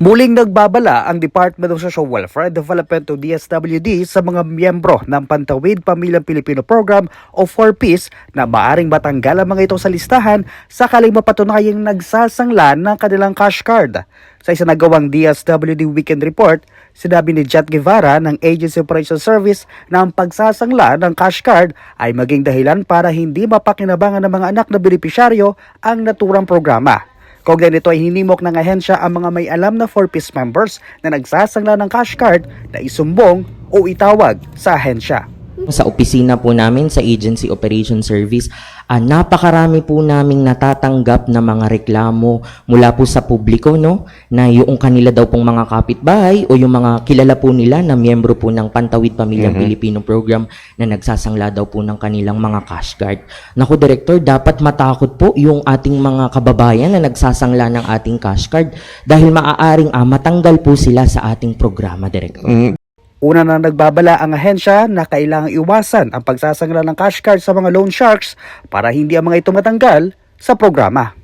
Muling nagbabala ang Department of Social Welfare and Development o DSWD sa mga miyembro ng Pantawid Pamilyang Pilipino Program o 4Ps na maaring matanggal ang mga ito sa listahan sakaling mapatunayang nagsasangla ng kanilang cash card. Sa isa nagawang DSWD Weekend Report, sinabi ni Jet Guevara ng Agency Operation Service na ang pagsasangla ng cash card ay maging dahilan para hindi mapakinabangan ng mga anak na benepisyaryo ang naturang programa. Kaugnay nito ay hinimok ng ahensya ang mga may alam na 4-piece members na nagsasangla ng cash card na isumbong o itawag sa ahensya. Sa opisina po namin, sa Agency Operation Service, ah, napakarami po naming natatanggap na mga reklamo mula po sa publiko, no? Na yung kanila daw pong mga kapitbahay o yung mga kilala po nila na miyembro po ng Pantawid Pamilyang Pilipino Program na nagsasangla daw po ng kanilang mga cash card. Naku, Director, dapat matakot po yung ating mga kababayan na nagsasangla ng ating cash card dahil maaaring ah, matanggal po sila sa ating programa, Director. Una na nagbabala ang ahensya na kailangang iwasan ang pagsasangla ng cash card sa mga loan sharks para hindi ang mga ito matanggal sa programa.